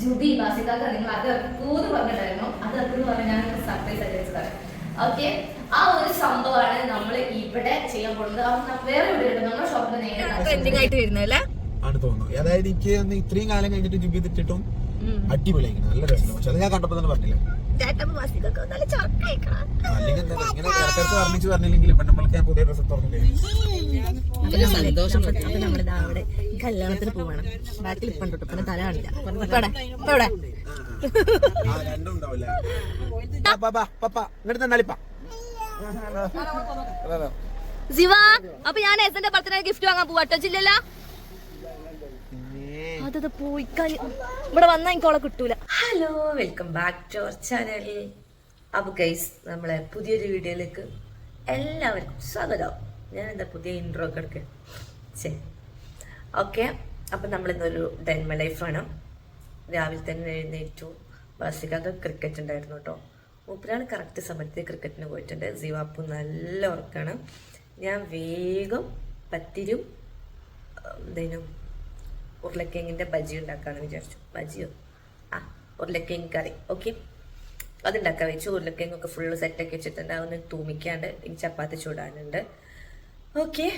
ജുബി ബാസിക്കാക്ക നിങ്ങൾ അത് ഇറക്കൂന്ന് പറഞ്ഞിട്ടായിരുന്നു അത് ഇറക്കുന്നു പറഞ്ഞാൽ ഞാൻ സർപ്രൈസ് ആയിട്ട് വെച്ചതാണ് ഓക്കെ ആ ഒരു സംഭവമാണ് നമ്മൾ ഇവിടെ ചെയ്യാൻ പോകുന്നത്. വേറെ ഇവിടെ ഉണ്ട്? നമ്മുടെ ഷോപ്പിൽ നേരെ ട്രെൻഡിങ് ആയിട്ട് വരുന്നല്ലേ ആണ് തോന്നുന്നു അതായത് എനിക്ക് ഇത്രയും കാലം കഴിഞ്ഞിട്ട് ജുബി തിട്ടിട്ടും അടിപൊളിയായിരിക്കണം നല്ല രസം പക്ഷെ അത് ഞാൻ കണ്ടപ്പോ തന്നെ പറഞ്ഞില്ല? കല്യാണത്തിന് പോവാണ്. ബാക്കിൽ ഇപ്പം തൊട്ട് പിന്നെ തല കാണില്ല. ഇങ്ങോട്ട് അപ്പൊ ഞാൻ എസന്റെ ബർത്ത്ഡേ ഗിഫ്റ്റ് വാങ്ങാൻ പോവാട്ടോ ജില്ലല്ല അതത് പോയി. ഇവിടെ വന്നാ എനിക്ക് അവളെ കിട്ടൂല. Hello welcome back to our channel അപ്പൊ ഗൈസ് നമ്മളെ പുതിയൊരു വീഡിയോയിലേക്ക് എല്ലാവർക്കും സ്വാഗതം. ഞാൻ എന്താ പുതിയ ഇൻട്രോ ഒക്കെ എടുക്കുക ശരി ഓക്കെ അപ്പൊ നമ്മളിന്നൊരു ഡെൻമ ലൈഫാണ് രാവിലെ തന്നെ എഴുന്നേറ്റു. ബസിക്കൊക്കെ ക്രിക്കറ്റ് ഉണ്ടായിരുന്നു കേട്ടോ. മൂപ്പരാണ് കറക്റ്റ് സമയത്ത് ക്രിക്കറ്റിന് പോയിട്ടുണ്ട്. സിവാപ്പു നല്ല ഉറക്കാണ് ഞാൻ വേഗം പത്തിരും എന്തേനും ഉരുളക്കിഴങ്ങിന്റെ ബജി ഉണ്ടാക്കാമെന്ന് വിചാരിച്ചു. ബജിയോ? ആ ഉരുളക്കിഴങ്ങ് കറി. ഓക്കെ അതുണ്ടാക്കാൻ വെച്ചു. ഉരുളക്കിഴങ്ങൊക്കെ ഫുള്ള് സെറ്റാക്കി വെച്ചിട്ടുണ്ട്. അതൊന്ന് തൂമിക്കാണ്ട് ഇനി ചപ്പാത്തി ചൂടാനുണ്ട്. ഓക്കെ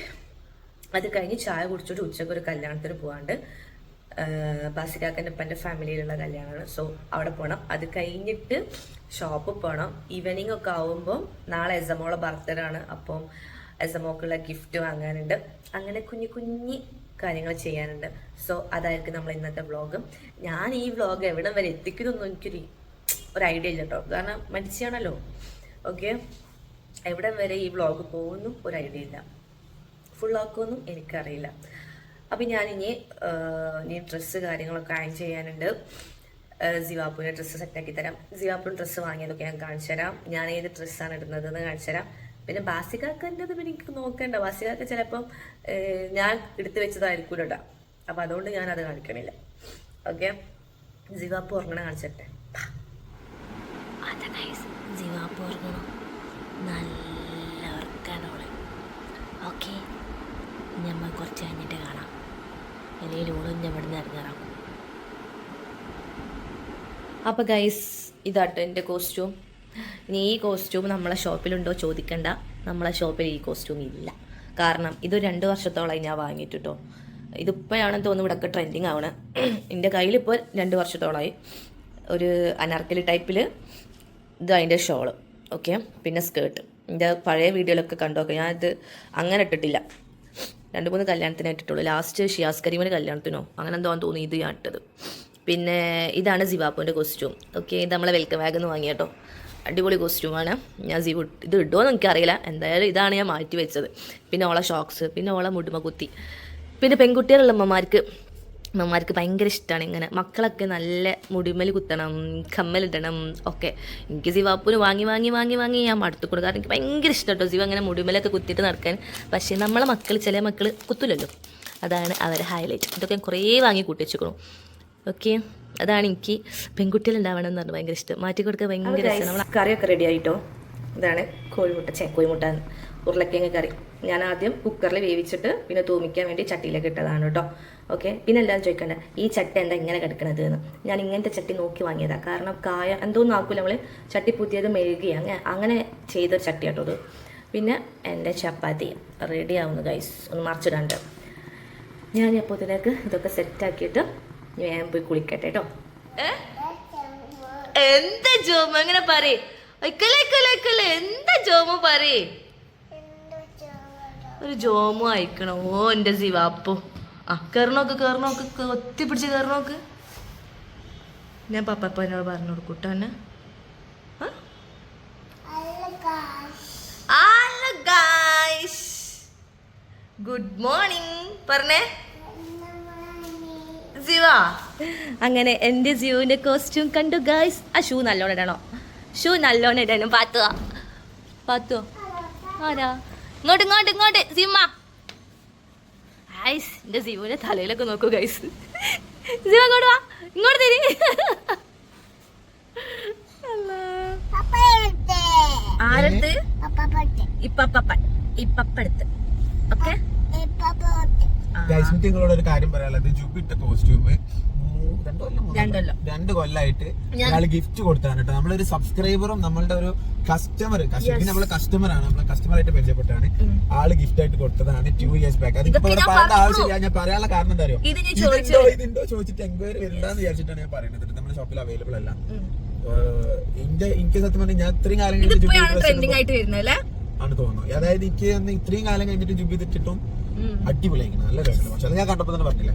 അത് കഴിഞ്ഞ് ചായ കുടിച്ചിട്ട് ഉച്ചയ്ക്ക് ഒരു കല്യാണത്തിന് പോകാണ്ട് ബാസിക്കാക്കന്റെ ഇപ്പം എന്റെ ഫാമിലിയിലുള്ള കല്യാണമാണ്. സോ അവിടെ പോകണം അത് കഴിഞ്ഞിട്ട് ഷോപ്പിൽ പോകണം ഈവനിങ് ഒക്കെ ആവുമ്പോൾ നാളെ എസമോളെ ബർത്ത്ഡേ ആണ്. അപ്പം എസമോക്കുള്ള ഗിഫ്റ്റ് വാങ്ങാനുണ്ട്. അങ്ങനെ കുഞ്ഞു കുഞ്ഞി കാര്യങ്ങൾ ചെയ്യാനുണ്ട്. സോ അതായിരിക്കും നമ്മൾ ഇന്നത്തെ വ്ളോഗ് ഞാൻ ഈ വ്ളോഗ് എവിടം വരെ എത്തിക്കുന്നൊന്നും എനിക്കൊരു ഒരു ഐഡിയ ഇല്ല കേട്ടോ കാരണം മനുഷ്യാണല്ലോ ഓക്കെ എവിടം വരെ ഈ വ്ളോഗ് പോകുന്നു ഒരു ഐഡിയ ഇല്ല. ഫുൾ ആക്കുമെന്നും എനിക്കറിയില്ല. അപ്പം ഞാനിനി ഇനി ഡ്രസ്സ് കാര്യങ്ങളൊക്കെ അയൺ ചെയ്യാനുണ്ട്. സിവാപ്പുവിന് ഡ്രസ്സ് സെറ്റാക്കി തരാം. സിവാപ്പുവിന് ഡ്രസ്സ് വാങ്ങിയതൊക്കെ ഞാൻ കാണിച്ചു തരാം ഞാൻ ഏത് ഡ്രസ്സാണ് ഇടുന്നതെന്ന് കാണിച്ചു തരാം പിന്നെ ബാസികാക്കന്റെത് പിന്നെ എനിക്ക് നോക്കണ്ട. ബാസികാക്ക ചിലപ്പം ഞാൻ എടുത്തു വെച്ചതായിരിക്കും കേട്ടോ അപ്പം അതുകൊണ്ട് ഞാൻ അത് കാണിക്കണില്ല. ഓക്കെ? ജീവാപ്പ് ഉറങ്ങണ കാണിച്ചിട്ടെ. സിവാപ്പ് ഉറങ്ങണം നല്ല ഉറക്കാനോളെ ഓക്കെ? ഞമ്മ കുറച്ച് കഴിഞ്ഞിട്ട് കാണാം. അല്ലെങ്കിൽ ഓളും ഇവിടെ നിന്ന് അപ്പോൾ ഗൈസ് ഇതാട്ടോ എന്റെ കോസ്റ്റ്യൂം ഇനി ഈ കോസ്റ്റ്യൂം നമ്മളെ ഷോപ്പിലുണ്ടോ ചോദിക്കണ്ട. നമ്മളെ ഷോപ്പിൽ ഈ കോസ്റ്റ്യൂം ഇല്ല. കാരണം ഇത് രണ്ട് വർഷത്തോളമായി ഞാൻ വാങ്ങിയിട്ട് കേട്ടോ ഇതിപ്പോഴാണെന്ന് തോന്നുന്നു ഇവിടെയൊക്കെ ട്രെൻഡിങ് ആവണേ എന്റെ കയ്യിലിപ്പോൾ രണ്ട് വർഷത്തോളമായി ഒരു അനാർക്കലി ടൈപ്പിൽ ഇത് അതിന്റെ ഷോൾ ഓക്കെ പിന്നെ സ്കേർട്ട് എന്റെ പഴയ വീഡിയോയിലൊക്കെ കണ്ടോക്കെ ഞാനിത് അങ്ങനെ ഇട്ടിട്ടില്ല. രണ്ട് മൂന്ന് കല്യാണത്തിന് ഇട്ടിട്ടുള്ളൂ. ലാസ്റ്റ് ഷിയാസ് കരീമിന്റെ കല്യാണത്തിനോ അങ്ങനെ എന്തോ തോന്നി ഇത് ഞാൻ ഇട്ടത്. പിന്നെ ഇതാണ് സിവാപ്പുവിന്റെ കോസ്റ്റ്യൂം ഓക്കെ ഇത് നമ്മളെ വെൽക്കം ബാഗ് എന്ന് വാങ്ങിയ കേട്ടോ അടിപൊളി കോസ്റ്റ്യൂമാണ്. ഞാൻ സീ ഇത് ഇടുമോ എന്ന് എനിക്കറിയില്ല. എന്തായാലും ഇതാണ് ഞാൻ മാറ്റി വെച്ചത്. പിന്നെ ഓളെ ഷോക്സ് പിന്നെ ഓളെ മുടുമ കുത്തി. പിന്നെ പെൺകുട്ടികളുള്ള അമ്മമാർക്ക് അമ്മമാർക്ക് ഭയങ്കര ഇഷ്ടമാണ് ഇങ്ങനെ. മക്കളൊക്കെ നല്ല മുടിമൽ കുത്തണം കമ്മലിടണം ഒക്കെ. എനിക്ക് സിവാപ്പൂന് വാങ്ങി വാങ്ങി വാങ്ങി വാങ്ങി ഞാൻ മടുത്തു കൊടുക്കും കാരണം എനിക്ക് ഭയങ്കര ഇഷ്ടം കേട്ടോ സിവ അങ്ങനെ മുടിമലൊക്കെ കുത്തിയിട്ട് നടക്കാൻ. പക്ഷേ നമ്മളെ മക്കൾ ചില മക്കൾ കുത്തില്ലല്ലോ അതാണ് അവരെ ഹൈലൈറ്റ് ഇതൊക്കെ ഞാൻ കുറേ വാങ്ങി കൂട്ടി ഓക്കെ അതാണ് എനിക്ക് പെൺകുട്ടികൾ ഉണ്ടാവണം എന്ന് പറഞ്ഞാൽ ഭയങ്കര ഇഷ്ടം. മാറ്റി കൊടുക്കാൻ ഭയങ്കര നമ്മൾ കറിയൊക്കെ റെഡി ആയിട്ടോ? ഇതാണ് കോഴിമുട്ട ചേ കോഴിമുട്ട ഉരുളക്കിഴങ്ങ് കറി. ഞാൻ ആദ്യം കുക്കറിൽ വേവിച്ചിട്ട് പിന്നെ തൂമിക്കാൻ വേണ്ടി ചട്ടിയിലേക്ക് ഇട്ടതാണ് കേട്ടോ. ഓക്കെ പിന്നെ എല്ലാവരും ചോദിക്കണ്ട. ഈ ചട്ടി എന്താ ഇങ്ങനെ കിടക്കണത് എന്ന്. ഞാൻ ഇങ്ങനത്തെ ചട്ടി നോക്കി വാങ്ങിയതാണ് കാരണം കായ എന്തോന്നും ആക്കൂല നമ്മൾ ചട്ടി പുതിയത് മെഴുകി അങ്ങനെ അങ്ങനെ ചെയ്തൊരു ചട്ടി കേട്ടോ അത്. പിന്നെ എന്റെ ചപ്പാത്തി റെഡി ആവുന്നു ഗൈസ് ഒന്ന് മറിച്ചിടാണ്ട്. ഞാൻ അപ്പോഴത്തേക്ക് ഇതൊക്കെ സെറ്റാക്കിയിട്ട് ഞാൻ പോയി കുളിക്കട്ടെ കേട്ടോ എന്താ ജോമ? അങ്ങനെ എന്താ ജോമ പറയേ? ഒരു ജോമു അയക്കണോ? ഓ എന്റെ ആ കയറണോക്ക് കയറണോക്ക് ഒത്തി പിടിച്ച് കയറണോക്ക് ഞാൻ പപ്പനോട് പറഞ്ഞു കൊടുക്കൂട്ടോ എന്നെ ഗുഡ് മോർണിംഗ്. പറഞ്ഞേ. സിവ അങ്ങനെ എന്റെ ജിയോന്റെ കോസ്റ്റ്യൂം കണ്ടു ഗേൾസ് ആ ഷൂ നല്ലോണം ഇടണോ. ഷൂ നല്ലോണം ഇടണം. പാത്തുക പാത്തുവോ? ആരാ? ഇങ്ങോട്ട് ഇങ്ങോട്ട് ഇങ്ങോട്ട്. സിമ്മ. ഐസ് എന്റെ സിവുവിന്റെ തലയിലൊക്കെ നോക്കൂ ഗൈസ് സിവ ഇങ്ങോട്ട് വാ. ഇങ്ങോട്ട് തിരി. ആരടുത്ത്? ഇപ്പപ്പ ഇപ്പപ്പടുത്ത് ഓക്കെ? ഗൈസ് നിങ്ങളോട് ഒരു കാര്യം പറയാനുള്ളത്. ജൂപ്പിറ്റർ കോസ്റ്റ്യൂം രണ്ടു കൊല്ലായിട്ട് ഞാൻ- ഗിഫ്റ്റ് കൊടുത്താണ് കേട്ടോ. നമ്മളൊരു സബ്സ്ക്രൈബറും നമ്മളുടെ ഒരു കസ്റ്റമർ കസ്റ്റമർ നമ്മളെ കസ്റ്റമർ ആണ്. നമ്മളെ കസ്റ്റമർ ആയിട്ട് പരിചയപ്പെട്ടാണ് ആൾ ഗിഫ്റ്റ് ആയിട്ട് കൊടുത്തതാണ് ടു ഇയേഴ്സ് ബാക്ക് അതിപ്പോ ഇവിടെ പറയേണ്ട ആവശ്യമില്ല. ഞാൻ പറയാനുള്ള കാരണം എന്താ അറിയോ? ഇതുണ്ടോ ഇതുണ്ടോ ചോദിച്ചിട്ട് എൻക്വയറി വരില്ലാന്ന് വിചാരിച്ചിട്ടാണ് ഞാൻ പറയുന്നത്. നമ്മുടെ ഷോപ്പിൽ അവൈലബിൾ അല്ല. എന്റെ എനിക്ക് സത്യം പറഞ്ഞാൽ ഞാൻ ഇത്രയും കാലം കഴിഞ്ഞിട്ട് ആണ് തോന്നുന്നു അതായത് എനിക്ക് ഇത്രയും കാലം കഴിഞ്ഞിട്ട് ജുബി ഇട്ടിട്ടും അടിപൊളിയായിരിക്കണം നല്ല രസമുണ്ട്. പക്ഷെ അത് ഞാൻ കണ്ടപ്പോ തന്നെ പറഞ്ഞില്ല?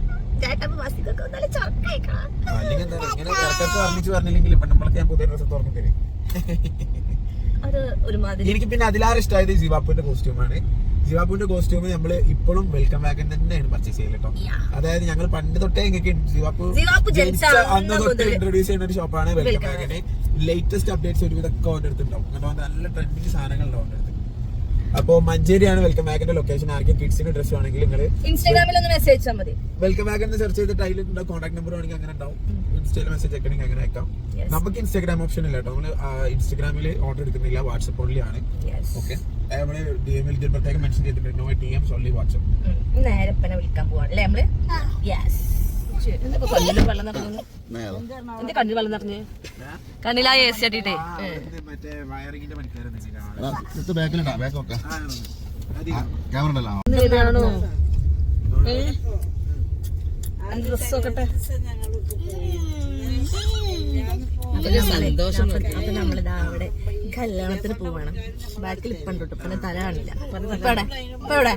അല്ലെങ്കിൽ എന്താ ഇങ്ങനെ കറക്റ്റ് വർണിച്ച് പറഞ്ഞില്ലെങ്കിൽ ഇപ്പൊ ഞാൻ പുതിയ ഡ്രസ്സ് തുറന്നു തരും. അത് ഒരുമാതിരി. എനിക്ക് പിന്നെ അതിലാറ് ഇഷ്ടമായത് ജിവാപ്പുവിന്റെ കോസ്റ്റ്യൂമാണ് ജിവാപ്പുവിന്റെ കോസ്റ്റ്യൂം നമ്മൾ ഇപ്പോഴും വെൽക്കം വാഗൻ തന്നെയാണ് പർച്ചേസ് ചെയ്യൽ കേട്ടോ അതായത് ഞങ്ങൾ പണ്ട് തൊട്ടേ ഇങ്ങനെ ജിവാപ്പു അന്ന് തൊട്ട് ഇൻട്രൊഡ്യൂസ് ചെയ്യുന്ന ഒരു ഷോപ്പാണ് വെൽക്കം വാഗൻ വാഗന് ലേറ്റസ്റ്റ് അപ്ഡേറ്റ്സ് ഒരുവിധമൊക്കെ അവന്റെ അടുത്തുണ്ടാവും. നല്ല ട്രെൻഡിങ് സാധനങ്ങളുണ്ടാവും അവന്റെ അടുത്ത്. അപ്പോ മഞ്ചേരിയാണ് വെൽക്കം ബാഗിന്റെ ലൊക്കേഷൻ ആർക്കും കിഡ്സിന് ഡ്രസ് ആണെങ്കിൽ നിങ്ങൾ ഇൻസ്റ്റാഗ്രാമിൽ ഒന്ന് മെസ്സേജ് അയച്ചാൽ മതി. വെൽക്കം ബാക്ക് എന്ന് സെർച്ച് ചെയ്തിട്ട് അതിലുണ്ടാവും കോൺടാക്ട് നമ്പർ വേണമെങ്കിൽ അങ്ങനെ ഉണ്ടാവും. ഇൻസ്റ്റയിൽ മെസ്സേജ് അയക്കണമെങ്കിൽ അങ്ങനെ അയക്കാം. നമുക്ക് ഇൻസ്റ്റാഗ്രാം ഓപ്ഷൻ ഇല്ല കേട്ടോ. നമ്മൾ ഇൻസ്റ്റാഗ്രാമിൽ ഓർഡർ എടുക്കുന്നില്ല. വാട്സപ്പ് ഓൺലി ആണ്. ഓക്കെ നമ്മൾ ഡി എമ്മിൽ പ്രത്യേകം മെൻഷൻ ചെയ്തിട്ടുണ്ട്. No T M only WhatsApp നേരെ വിളിക്കാൻ പോവാണ് അല്ലേ നമ്മൾ? യെസ് എന്റെ കണ്ണിൽ വെള്ളം നിറഞ്ഞു? കണ്ണിലാ എ സി ക്യാമറ ഉണ്ടല്ലോ. സന്തോഷം അപ്പൊ നമ്മളിതാ അവിടെ കല്യാണത്തിന് പോവാണ്. ബാക്കിൽ ഇപ്പം തൊട്ട് പിന്നെ തല കാണില്ല. ഇപ്പൊ എവിടെ?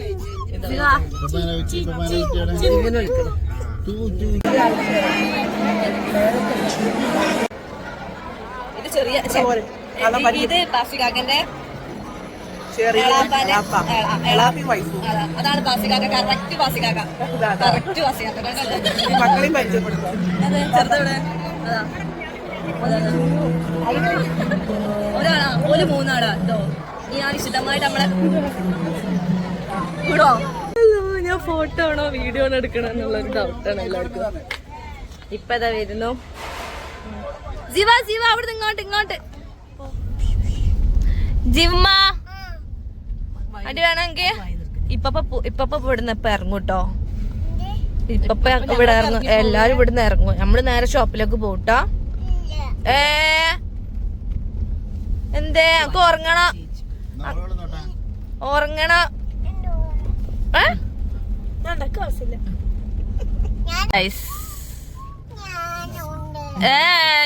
ഇതാ, ചെറിയ ഇത് ബാഫികാക്കന്റെ അതാണ് ബാസികാക്ക. കറക്റ്റ് ബാസികാക്ക. കറക്റ്റ് ബാസികാക്ക? മക്കളെയും പരിചയപ്പെടുത്താം അതെ, ചെറുതെവിടെ? അതാ. ഒരാളാ. ഒരു മൂന്നാളാ. കേട്ടോ ഈ ആ വിശദമായിട്ട് നമ്മളെ വിടോ ഞാൻ ഫോട്ടോ ആണോ വീഡിയോ ആണോ എടുക്കണം എന്നുള്ളൊരു ഡൗട്ടാണ് എല്ലാവർക്കും. ഇപ്പൊ ഇതാ വരുന്നു. ജീവ ജീവ അവിടെ ഇങ്ങോട്ട് ഇങ്ങോട്ട്. ജിമ്മ. അടി വേണമെങ്കിൽ ഇപ്പൊ ഇപ്പൊ ഇവിടുന്ന് ഇപ്പൊ ഇറങ്ങൂട്ടോ ഇപ്പൊ ഇവിടെ ഇറങ്ങും. എല്ലാരും ഇവിടുന്ന് ഇറങ്ങും. നമ്മൾ നേരെ ഷോപ്പിലേക്ക് പോട്ടോ ഏ? എന്തേ? ഉറങ്ങണം. ഉറങ്ങണം. ഏ?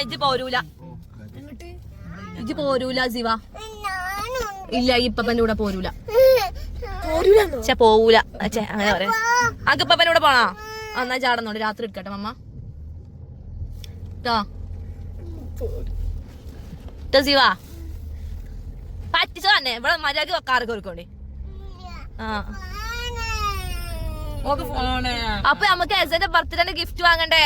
ഇജ്ജ് പോരൂല. ഇത് പോരൂല ശിവ ഇല്ല ഇപ്പപ്പന്റെ കൂടെ പോരൂല. ചേ പോവൂല. ചേ അങ്ങനെ പറയാ. അനക്ക് ഇപ്പപ്പന്റെ കൂടെ പോണോ? അന്നാ എന്നാ ചാടുന്നോണ്ട് രാത്രി എടുക്കട്ടെ മമ്മ. ട്ടോ ട്ടോ ശിവ പറ്റിച്ചോ തന്നെ. ഇവിടെ മര്യാദയ്ക്ക് വെക്കാറൊക്കെ കോരിക്കോണ്ടി ആ. അപ്പൊ നമുക്ക് എസന്റെ ബർത്ത്ഡേന്റെ ഗിഫ്റ്റ് വാങ്ങണ്ടേ?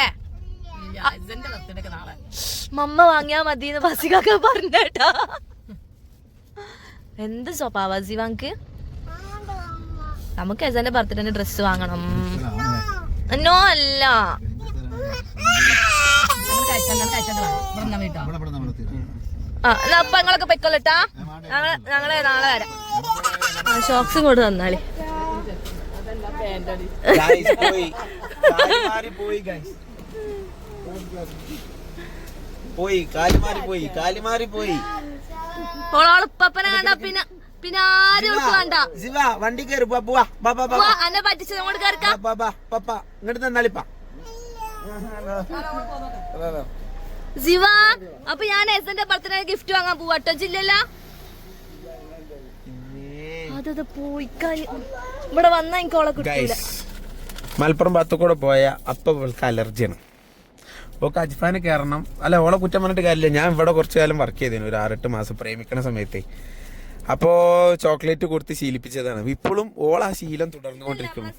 മമ്മ വാങ്ങിയാ മതി എന്ന് ബസികൊക്കെ പറഞ്ഞേട്ടാ. എന്ത് സ്വഭാവ സിവാങ്ക് നമുക്ക് എസന്റെ ബർത്ത്ഡേന്റെ ഡ്രസ് വാങ്ങണം. എന്നോ അല്ല. ആ എന്നാ അപ്പൊ ഞങ്ങളൊക്കെ പൊയ്ക്കൊള്ളട്ടാ ഞങ്ങൾ നാളെ വരാം. ഷോക്സും കൊണ്ട് തന്നാളി Guys, പോയി പോയി കാലുമാറി പോയി കാലുമാറി പോയി ഓളോൾ ഉപ്പപ്പനെ കണ്ട പിന്നെ പിന്നെ ആരും വേണ്ട. ശിവ വണ്ടി കയറി അന്നെ പറ്റിച്ചത് കൊണ്ട് കയറിക്കാം ഇങ്ങോട്ട് തന്നാളിപ്പാ ശിവ അപ്പൊ ഞാൻ എസന്റെ ബർത്ത്ഡേ ഗിഫ്റ്റ് വാങ്ങാൻ പോവാട്ടോ ജില്ലല്ല? അതത് പോയി ഇവിടെ വന്നാ എനിക്ക് ഓളെ കുട്ടിയില്ല മലപ്പുറം ഭാഗത്തുകൂടെ പോയ അപ്പൊ ഇവൾക്ക് അലർജിയാണ് ഓക്ക് അജ്ഫാന് കയറണം അല്ല ഓളെ കുറ്റം പറഞ്ഞിട്ട് കാര്യമില്ല. ഞാൻ ഇവിടെ കുറച്ച് കാലം വർക്ക് ചെയ്തിരുന്നു ഒരു ആറെട്ട് മാസം പ്രേമിക്കണ സമയത്ത്. അപ്പോ ചോക്ലേറ്റ് കൊടുത്ത് ശീലിപ്പിച്ചതാണ്. ഇപ്പോഴും ഓൾ ആ ശീലം തുടർന്നുകൊണ്ടിരിക്കുന്നു.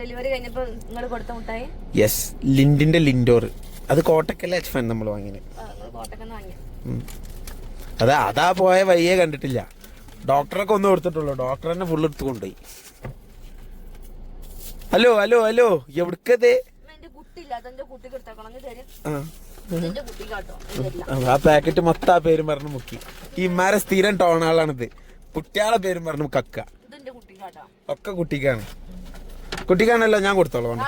ഡെലിവറി കഴിഞ്ഞപ്പോൾ നിങ്ങൾ കൊടുത്ത മുട്ടായി? യെസ് ലിൻഡിന്റെ ലിൻഡോർ. അത് കോട്ടക്കല്ല അജ്ഫാൻ നമ്മൾ വാങ്ങിയത്? കോട്ടക്കെന്ന് അതാ അതാ പോയ വയ്യേ കണ്ടിട്ടില്ല. ഡോക്ടറൊക്കെ ഒന്നും കൊടുത്തിട്ടുള്ളൂ. ഡോക്ടർ തന്നെ ഫുൾ എടുത്ത് കൊണ്ടുപോയി. ഹലോ ഹലോ ഹലോ എവിടക്കതേ? ആ. പാക്കറ്റ് മൊത്തം ആ പേരും പറഞ്ഞു മുക്കി. ഈ ഇമാരെ സ്ഥിരം ടോണാളാണിത് കുട്ടിയാളെ പേരും പറഞ്ഞു കക്ക. ഒക്കെ കുട്ടിക്കാണ്. കുട്ടിക്കാണല്ലോ ഞാൻ കൊടുത്തോളാം.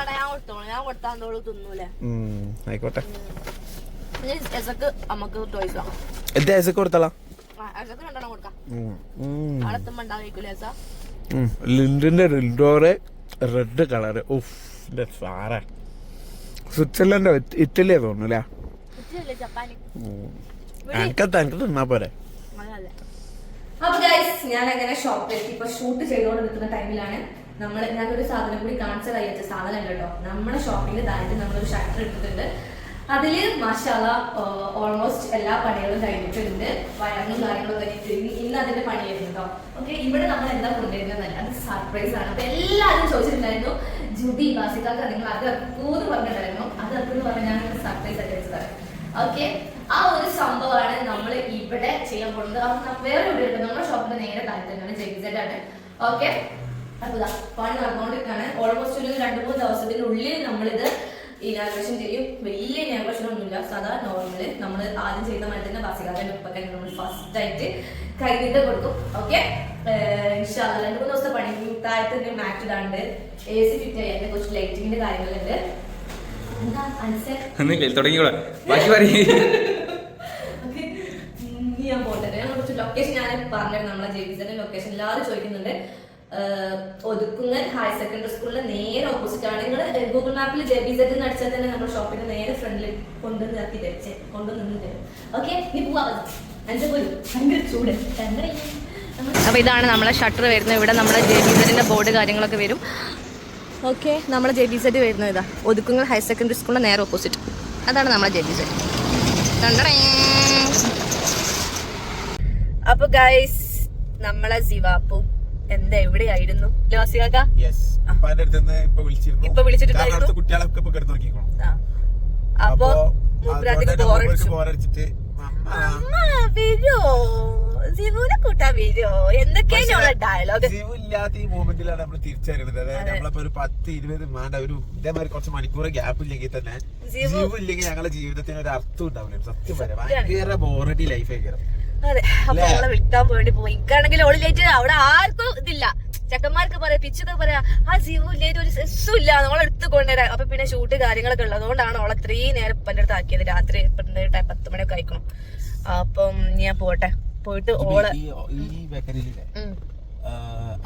ആയിക്കോട്ടെ. ഐസക്ക് കൊടുത്തോളാം. ലിൻഡിന്റെ ലിൻഡോറെ റെഡ് കളറ് ഉഫ് സാറേ. സ്വിറ്റ്സർലൻഡോ ഇറ്റലിയാ തോന്നുന്നു എനിക്ക് എനിക്ക് തിന്നാ പോരെ. അപ്പൊ ഗൈസ് ഞാൻ അങ്ങനെ ഷോപ്പിലെത്തി ഇപ്പൊ ഷൂട്ട് ചെയ്തുകൊണ്ട് നിൽക്കുന്ന ടൈമിലാണ് നമ്മൾ ഞാനൊരു സാധനം കൂടി കാണിച്ചതായിട്ട് സാധനം കേട്ടോ നമ്മുടെ ഷോപ്പിന്റെ താഴത്ത് നമ്മളൊരു ഷട്ടർ ഇട്ടിട്ടുണ്ട്. അതിൽ മസാല ഓൾമോസ്റ്റ് എല്ലാ പണികളും കഴിഞ്ഞിട്ടുണ്ട്. വയറിങ്ങും കാര്യങ്ങളും കഴിഞ്ഞിട്ടുണ്ട് ഇനി ഇന്ന് അതിന്റെ പണിയായിരുന്നു കേട്ടോ ഓക്കെ ഇവിടെ നമ്മൾ എന്താ കൊണ്ടുവരുന്നത് അത് സർപ്രൈസ് ആണ്. അപ്പൊ എല്ലാവരും ചോദിച്ചിട്ടുണ്ടായിരുന്നു ജുബി ബാസിക്കാക്ക് നിങ്ങൾ അത് എപ്പോഴും പറഞ്ഞിട്ടുണ്ടായിരുന്നു. അത് എപ്പോഴും പറഞ്ഞാൽ ഞാൻ സർപ്രൈസ് ആയിട്ട് വെച്ചതാണ് ഓക്കെ ആ ഒരു സംഭവമാണ് നമ്മൾ ഇവിടെ ചെയ്യാൻ പോകുന്നത്. വേറെ ഇവിടെ ഉണ്ട് നമ്മുടെ ഷോപ്പിന്റെ നേരെ താല്പര്യമാണ് ജെഗ്സെഡ് ആണ്. ഓക്കെ അപ്പൊ പണി നടന്നുകൊണ്ടിരിക്കുകയാണ്. ഓൾമോസ്റ്റ് ഒരു രണ്ട് മൂന്ന് ദിവസത്തിനുള്ളിൽ നമ്മളിത് ഇനാഗ്രേഷൻ ചെയ്യും വലിയ ഇനാഗ്രേഷൻ ഒന്നുമില്ല സാധാ നോർമൽ നമ്മൾ ആദ്യം ചെയ്ത മാതിരി തന്നെ ബസികാരന്റെ ഉപ്പൊക്കെ നമ്മൾ ഫസ്റ്റ് ആയിട്ട് കൈനീട്ട് കൊടുക്കും. ഓക്കെ രണ്ട് മൂന്ന് ദിവസത്തെ പണി താഴത്ത് മാറ്റ് ഇടാണ്ട് എ സി ഫിറ്റ് ചെയ്യാൻ കുറച്ച് ലൈറ്റിങ്ങിന്റെ കാര്യങ്ങളുണ്ട്. എന്താ അനുസരിച്ച് ഒന്നുമില്ല തുടങ്ങിക്കോളാം. ബാക്കി പറയും. ഞാൻ പോട്ടെ. ഞാൻ കുറച്ച് ലൊക്കേഷൻ ഞാൻ പറഞ്ഞിരുന്നു നമ്മളെ ജെബിസന്റെ ലൊക്കേഷൻ എല്ലാവരും ചോദിക്കുന്നുണ്ട്. ഒതുക്കുങ്ങൽ ഹയർ സെക്കൻഡറി സ്കൂളിന്റെ നേരെ ഓപ്പോസിറ്റ് ആണ്. നിങ്ങൾ ഗൂഗിൾ മാപ്പിൽ ജെ ബി സെറ്റ് അടിച്ചാൽ തന്നെ നമ്മുടെ ഷോപ്പിന്റെ നേരെ ഫ്രണ്ടിൽ കൊണ്ടു നിർത്തി കൊണ്ടു കൊണ്ടുവന്ന് തരും. ഓക്കെ നീ പോവാ. എന്റെ പോയി. ഭയങ്കര ചൂട്. അപ്പൊ ഇതാണ് നമ്മളെ ഷട്ടർ വരുന്നത്. ഇവിടെ നമ്മുടെ ജെ ബി സെറ്റിന്റെ ബോർഡ് കാര്യങ്ങളൊക്കെ വരും. ഓക്കെ നമ്മളെ ജെ ബി സെറ്റ് വരുന്നത് ഇതാ. ഒതുക്കുങ്ങൾ ഹയർ സെക്കൻഡറി സ്കൂളിന്റെ നേരെ ഓപ്പോസിറ്റ് അതാണ് നമ്മളെ ജെ ബി സെറ്റ് അപ്പൊ ഗൈസ് നമ്മളെ സിവാപ്പും എന്താ എവിടെയായിരുന്നു? ലോസികാക്ക ഇപ്പൊ വിളിച്ചിട്ടുണ്ടായിരുന്നു? കുട്ടികളൊക്കെ ബോറടിച്ചു. വരുമോ കൂട്ടാൻ വരുമോ എന്തൊക്കെയാണ് ഡയലോഗ് ജീവ ഇല്ലാത്ത ഈ മൂമെന്റിലാണ് നമ്മൾ തിരിച്ചറിയുന്നത്. അതായത് നമ്മളിപ്പോ ഒരു പത്ത് ഇരുപത് വേണ്ട ഒരു ഇതേമാതിരി കുറച്ച് മണിക്കൂർ ഗ്യാപ്പ് ഇല്ലെങ്കിൽ തന്നെ ജീവ ഇല്ലെങ്കിൽ ഞങ്ങളുടെ ജീവിതത്തിന് ഒരു അർത്ഥം ഉണ്ടാവില്ല. സത്യം പറയാം. ഭയങ്കര ബോറടി ലൈഫ് ആയിരിക്കും. അതെ അപ്പൊ അവളെ വിൽക്കാൻ വേണ്ടി പോയി. എനിക്കാണെങ്കിൽ ഓളലേറ്റ് അവിടെ ആർക്കും ഇതില്ല. ചെക്കന്മാർക്ക് പറയാം പിച്ചൊക്കെ പറയാ ആ ജീവു ലേറ്റ് ഒരു സെസ്സും ഇല്ല നമ്മളെ എടുത്ത് കൊണ്ടുവരാം. അപ്പൊ പിന്നെ ഷൂട്ട് കാര്യങ്ങളൊക്കെ ഉള്ളതുകൊണ്ടാണ് അവളെ ഇത്രയും നേരം ഇപ്പന്റെ അടുത്ത് ആക്കിയത്. രാത്രി പത്ത് മണിയൊക്കെ ആയിക്കണം. അപ്പം ഞാൻ പോട്ടെ. പോയിട്ട് ഓൾ ഈ ബേക്കറിയിലെ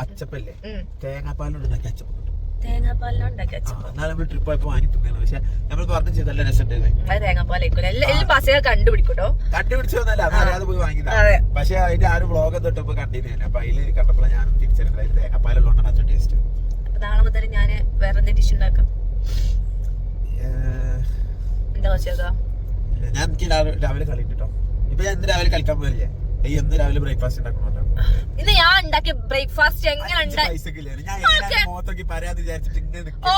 അച്ചപ്പല്ലേ? തേങ്ങാപ്പാലുണ്ടാക്കി അച്ചപ്പം ഉണ്ടാക്കി വെച്ചു നമ്മൾ ട്രിപ്പ് പോയപ്പോ വാങ്ങി തിന്നാണ് പക്ഷെ നമ്മൾ പറഞ്ഞു ചെയ്ത് നല്ല രസമുണ്ടായിരുന്നു അത് തേങ്ങാപ്പാലായിരിക്കും എല്ലാം എല്ലാം പാസക കണ്ടുപിടിക്കൂട്ടോ? കണ്ടുപിടിച്ചതൊന്നല്ല അത് അറിയാതെ പോയി വാങ്ങിയതാ അതെ. പക്ഷെ അതിന്റെ ആ ഒരു ബ്ലോഗ് തൊട്ടപ്പോ കണ്ടിരുന്നില്ല അപ്പൊ അതിൽ കണ്ടപ്പോൾ ഞാൻ തിരിച്ചറിയുന്നത് തേങ്ങാപ്പാലുള്ളതാണ് അച്ഛൻ ടേസ്റ്റ് അപ്പൊ നാളെ മുതൽ ഞാൻ വേറെ എന്തെങ്കിലും ഡിഷ് ഉണ്ടാക്കാം എന്താ വെച്ചേക്കാ ഞാൻ എനിക്ക് രാവിലെ കളിട്ടോ ഇപ്പൊ ഞാൻ രാവിലെ കളിക്കാൻ പോയില്ലേ ഈ എന്ന് രാവിലെ ബ്രേക്ക്ഫാസ്റ്റ് ഉണ്ടാക്കണമല്ലോ. ഇന്ന് ഞാൻ ഉണ്ടാക്കിയ ബ്രേക്ക്ഫാസ്റ്റ് എങ്ങനെ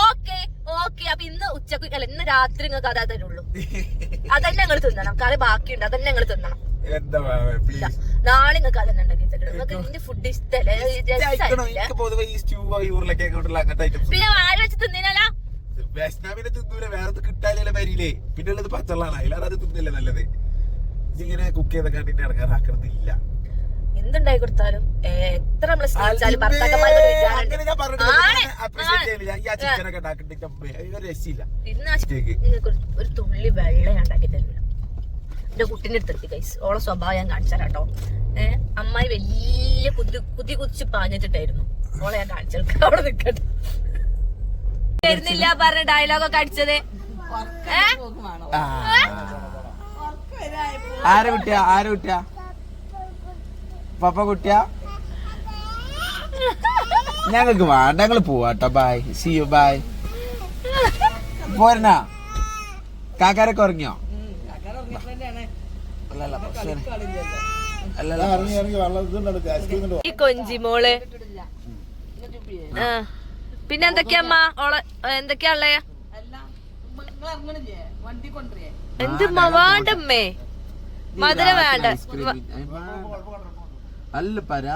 ഓക്കേ. ഓക്കെ അപ്പൊ ഇന്ന് ഉച്ചയ്ക്ക് അല്ല ഇന്ന് രാത്രി നിങ്ങൾക്ക് അതാ തരുള്ളൂ അതന്നെ ഞങ്ങൾ തിന്നണം. കറി ബാക്കിയുണ്ട്. അതന്നെ ഞങ്ങൾ തിന്നണം. നാളെ നിങ്ങൾക്ക് അതന്നെ ഉണ്ടാക്കി തരുള്ളൂ നിങ്ങൾക്ക് ഇതിന്റെ ഫുഡ് ഇഷ്ടല്ലേ. പിന്നെ വാഴ വെച്ച് തിന്നിനല്ലോ. വൈഷ്ണവിനെ തിന്നൂല. വേറെ കിട്ടാലേ വരില്ലേ പിന്നെ ഉള്ളത് പച്ചള്ളാണ് അല്ലാതെ അത് തിന്നില്ല നല്ലത്. ഇതിങ്ങനെ കുക്ക് ചെയ്ത കണ്ടിട്ട് ഇറങ്ങാറാക്കണമെന്നില്ല എന്തുണ്ടായി കൊടുത്താലും? എത്ര നമ്മൾ സ്നേഹിച്ചാലും ഒരു തുള്ളി വെള്ളം ഞാൻ ഉണ്ടാക്കി തരില്ല എന്റെ കുട്ടീന്റെ അടുത്തെത്തി കൈസ് ഓളെ സ്വഭാവം ഞാൻ കാണിച്ചു കേട്ടോ ഏഹ് അമ്മായി വലിയ കുതി കുതി കുതിച്ച് പാഞ്ഞിട്ടുണ്ടായിരുന്നു. ഓളെ ഞാൻ കാണിച്ചു അവിടെ നിക്കട്ടെ. വരുന്നില്ല പറഞ്ഞ ഡയലോഗൊക്കെ അടിച്ചത്. ഏ? ആരെ കുട്ടിയാ? ആരെ കുട്ടിയാ? പപ്പ കുട്ടിയാ? ഞങ്ങൾക്ക് വേണ്ട ഞങ്ങൾ പോവാട്ടോ. ബായ് സി യു ബായ് പോരണ കാക്കാരൊക്കെ ഉറങ്ങിയോ? ഈ കൊഞ്ചി മോൾ. ആ. പിന്നെ എന്തൊക്കെയാ അമ്മ? ഓളെ എന്തൊക്കെയാ ഉള്ളേ? എന്ത് വേണ്ടമ്മേ മധുരം വേണ്ട. അല്ല പരാ